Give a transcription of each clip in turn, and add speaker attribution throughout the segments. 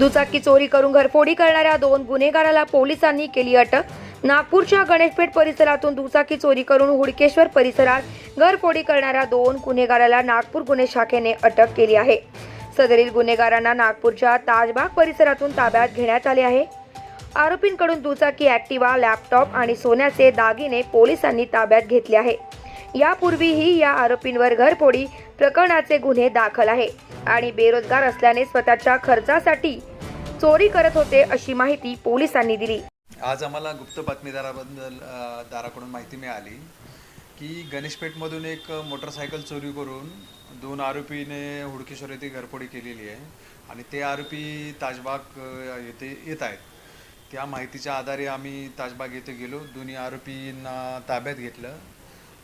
Speaker 1: दुचाकी चोरी करून घरफोडी करणाऱ्या दोन गुन्हेगाराला पोलिसांनी केली अटक. नागपूरच्या गणेशपेठ परिसरातून दुचाकी चोरी करून हुडकेश्वर परिसरात घरफोडी करणाऱ्या दोन गुन्हेगाराला नागपूर गुन्हे शाखेने अटक केली आहे. सदरील गुन्हेगारांना नागपूरच्या ताजबाग परिसरातून ताब्यात घेण्यात आले आहे. आरोपींकडून दुचाकी ॲक्टिवा लॅपटॉप आणि सोन्याचे दागिने पोलिसांनी ताब्यात घेतले आहे. यापूर्वीही या आरोपींवर घरफोडी प्रकरणाचे गुन्हे दाखल आहे आणि बेरोजगार असल्याने स्वतःच्या खर्चासाठी चोरी करत होते अशी माहिती पोलिसांनी दिली.
Speaker 2: आज आम्हाला गुप्त बातमीदाराबद्दल दाराकडून माहिती मिळाली की गणेशपेठमधून एक मोटरसायकल चोरी करून दोन आरोपीने हुडकेश्वर येथे घरफोडी केलेली आहे आणि ते आरोपी ताजबाग येथे येत आहेत. त्या माहितीच्या आधारे आम्ही ताजबाग येथे गेलो. दोन्ही आरोपींना ताब्यात घेतलं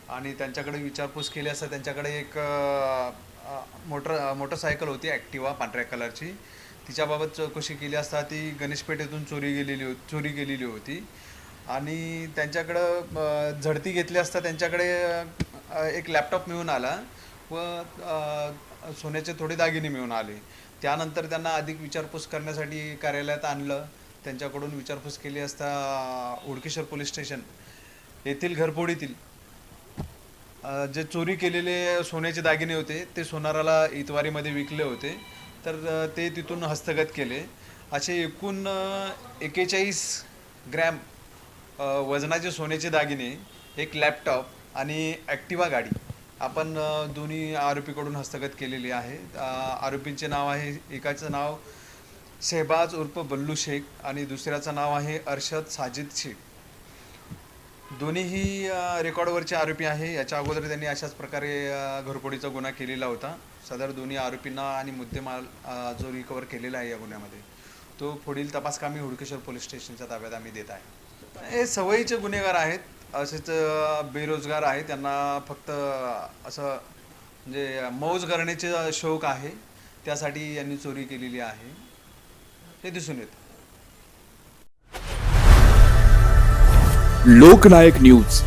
Speaker 2: आणि त्यांच्याकडे विचारपूस केली असता त्यांच्याकडे एक मोटर मोटरसायकल होती ॲक्टिवा पांढऱ्या कलरची. तिच्याबाबत चौकशी केली असता ती गणेशपेठेतून चोरी गेलेली चोरी गेलेली होती. आणि त्यांच्याकडं झडती घेतली असता त्यांच्याकडे एक लॅपटॉप मिळून आला व सोन्याचे थोडे दागिने मिळून आले. त्यानंतर त्यांना अधिक विचारपूस करण्यासाठी कार्यालयात आणलं. त्यांच्याकडून विचारपूस केली असता उडकेश्वर पोलीस स्टेशन येथील घरपोडीतील जे चोरी केलेले सोन्याचे दागिने होते ते सोनाराला इतवारीमध्ये विकले होते. तर ते तिथून हस्तगत केले. असे एकूण एकेचाळीस ग्रॅम वजनाचे सोन्याचे दागिने एक लॅपटॉप आणि ॲक्टिवा गाडी आपण दोन्ही आरोपीकडून हस्तगत केलेली आहे. आरोपींचे नाव आहे एकाचं नाव शेहबाज उर्फ बल्लू शेख आणि दुसऱ्याचं नाव आहे अरशद साजिद शेख. दोन्हीही रेकॉर्डवरचे आरोपी आहे. याच्या अगोदर त्यांनी अशाच प्रकारे घरफोडीचा गुन्हा केलेला होता. सदर दोन्ही आरोपींना आणि मुद्देमाल जो रिकवर केलेला आहे या गुन्ह्यामध्ये तो पुढील तपासकामी हुडकेश्वर पोलीस स्टेशनच्या ताब्यात आम्ही देत आहे. हे सवयीचे गुन्हेगार आहेत. असेच बेरोजगार आहेत. त्यांना फक्त असं म्हणजे मौज करण्याचे शौक आहे. त्यासाठी यांनी चोरी केलेली आहे. हे दिसून येतं.
Speaker 3: लोकनायक न्यूज.